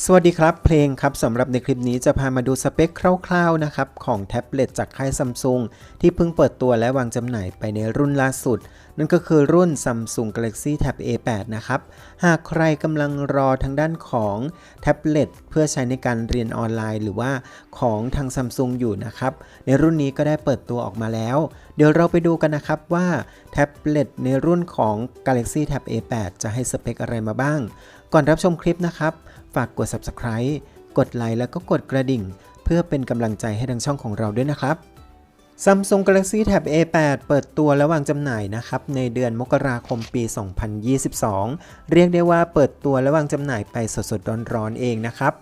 สวัสดีครับเพลงครับสำหรับในคลิปนี้จะพามาดูสเปคคร่าวๆนะครับของแท็บเล็ตจากค่ายซัมซุงที่เพิ่งเปิดตัวและวางจำหน่ายไปในรุ่นล่าสุด นั่นก็คือรุ่น Samsung Galaxy Tab A8 นะครับ หากใครกำลังรอทางด้านของแท็บเล็ตเพื่อใช้ในการเรียนออนไลน์ หรือว่าของทางซัมซุงอยู่นะครับในรุ่นนี้ก็ได้เปิดตัวออกมาแล้ว เดี๋ยวเราไปดูกันนะครับว่าแท็บเล็ตในรุ่นของ Galaxy Tab A8 จะให้สเปคอะไรมาบ้าง ก่อนรับชมคลิปนะครับ ฝากกด subscribe กดไลค์แล้วก็กดกระดิ่ง เพื่อเป็นกำลังใจให้ทางช่องของเราด้วยนะครับ Samsung Galaxy Tab A8 เปิดตัวและวางจำหน่ายนะครับในเดือนมกราคมปี 2022 เรียกได้ว่าเปิดตัวและวางจำหน่ายไปสดๆร้อนๆเองนะครับ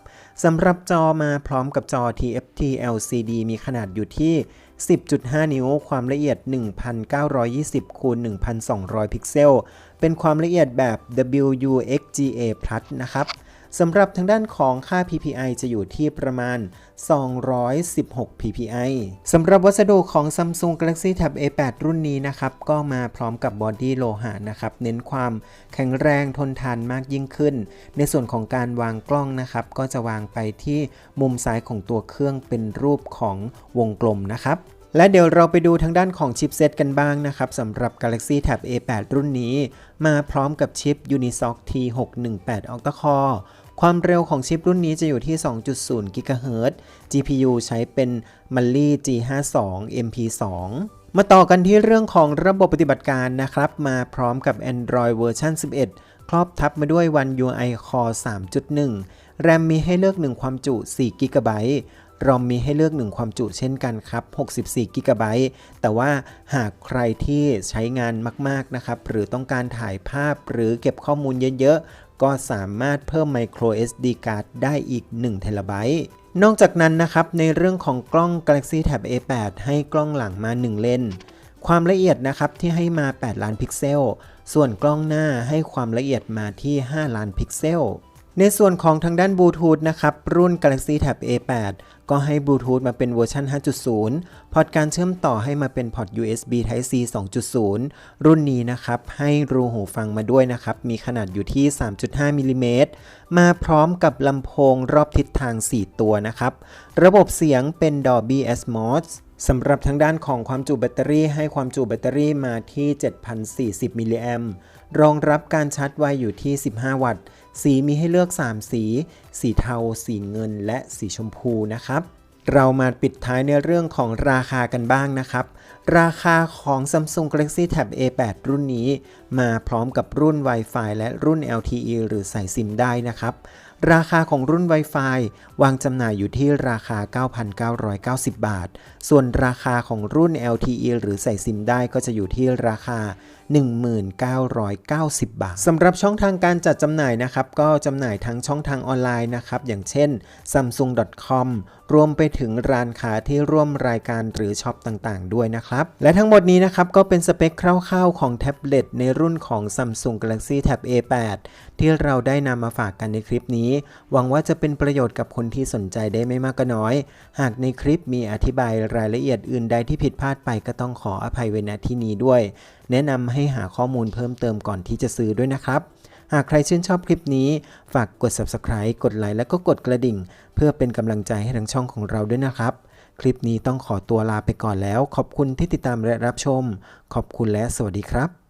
สำหรับจอมาพร้อมกับจอ TFT LCD มีขนาดอยู่ที่ 10.5 นิ้ว ความละเอียด 1920คูณ1200 พิกเซล เป็นความละเอียดแบบ WUXGA นะครับ สำหรับทางด้านของค่า PPI จะอยู่ที่ประมาณ 216 PPI สำหรับวัสดุของ Samsung Galaxy Tab A8 รุ่นนี้นะครับ ก็มาพร้อมกับบอดี้โลหะนะครับ เน้นความแข็งแรงทนทานมากยิ่งขึ้น ในส่วนของการวางกล้องนะครับ ก็จะวางไปที่มุมซ้ายของตัวเครื่องเป็นรูปของวงกลมนะครับและเดี๋ยวเราไปดูทางด้านของชิปเซตกันบ้างนะครับสำหรับ Galaxy Tab A8 รุ่นนี้ มาพร้อมกับชิป Unisoc T618 Octa-core ความเร็วของชิปรุ่นนี้จะอยู่ที่ 2.0 GHz GPU ใช้เป็น Mali G52 MP2 มาต่อกันที่เรื่องของระบบปฏิบัติการนะครับ มาพร้อมกับ Android เวอร์ชัน11 ครอบทับมาด้วย One UI Core 3.1 แรมมีให้เลือก 1 ความจุ 4 GB รอมมีให้เลือก 1 ความจุเช่นกันครับ 64 กิกะไบต์ แต่ว่าหากใครที่ใช้งานมาก ๆ นะครับ หรือต้องการถ่ายภาพหรือเก็บข้อมูลเยอะๆ ก็สามารถเพิ่ม micro SD card ได้อีก1 t b นอกจากนั้นนะครับ ในเรื่องของกล้อง Galaxy Tab A8 ให้กล้องหลังมา 1 เลนความละเอียดนะครับที่ให้มา 8 ล้านพิกเซล ส่วนกล้องหน้าให้ความละเอียดมาที่ 5 ล้านพิกเซล ในส่วนของทางด้านบลูทูธนะครับ รุ่น Galaxy Tab A8 ก็ให้บลูทูธมาเป็นเวอร์ชัน5.0 พอร์ตการเชื่อมต่อให้มาเป็นพอร์ต USB Type C 2.0 รุ่นนี้นะครับ ให้รูหูฟังมาด้วยนะครับ มีขนาดอยู่ที่ 3.5 มิลลิเมตร มาพร้อมกับลำโพงรอบทิศทาง 4 ตัวนะครับ ระบบเสียงเป็น Dolby Atmos สำหรับทางด้านของความจุแบตเตอรี่ให้ความจุแบตเตอรี่มาที่ 7,040 มิลลิแอมรองรับการชาร์จไวอยู่ที่ 15 วัตต์ สีมีให้เลือก 3 สี สีเทา สีเงิน และสีชมพูนะครับเรามาปิดท้ายในเรื่องของราคากันบ้างนะครับ ราคาของ Samsung Galaxy Tab A8 รุ่นนี้ มาพร้อมกับรุ่น Wi-Fi และรุ่น LTE หรือใส่ซิมได้นะครับ ราคาของรุ่น Wi-Fi วางจำหน่ายอยู่ที่ราคา 9,990 บาท ส่วนราคาของรุ่น LTE หรือใส่ซิมได้ก็จะอยู่ที่ราคา 1990 บาทสำหรับช่องทางการจัดจำหน่ายนะครับ ก็จำหน่ายทั้งช่องทางออนไลน์นะครับ อย่างเช่น samsung.com รวมไปถึงร้านค้าที่ร่วมรายการหรือช็อปต่างๆ ด้วยนะครับ และทั้งหมดนี้นะครับ ก็เป็นสเปคคร่าวๆ ของแท็บเล็ตในรุ่นของ Samsung Galaxy Tab A8 ที่เราได้นำมาฝากกันในคลิปนี้หวังว่าจะเป็นประโยชน์กับคนที่สนใจได้ไม่มากก็น้อย หากในคลิปมีอธิบายรายละเอียดอื่นใดที่ผิดพลาดไปก็ต้องขออภัยไว้ณที่นี้ด้วย แนะนำให้หาข้อมูลเพิ่มเติมก่อนที่จะซื้อด้วยนะครับหากใครชื่นชอบคลิปนี้ ฝากกด subscribe กดไลค์แล้วก็กดกระดิ่ง เพื่อเป็นกำลังใจให้ทั้งช่องของเราด้วยนะครับ คลิปนี้ต้องขอตัวลาไปก่อนแล้ว ขอบคุณที่ติดตามและรับชม ขอบคุณและสวัสดีครับ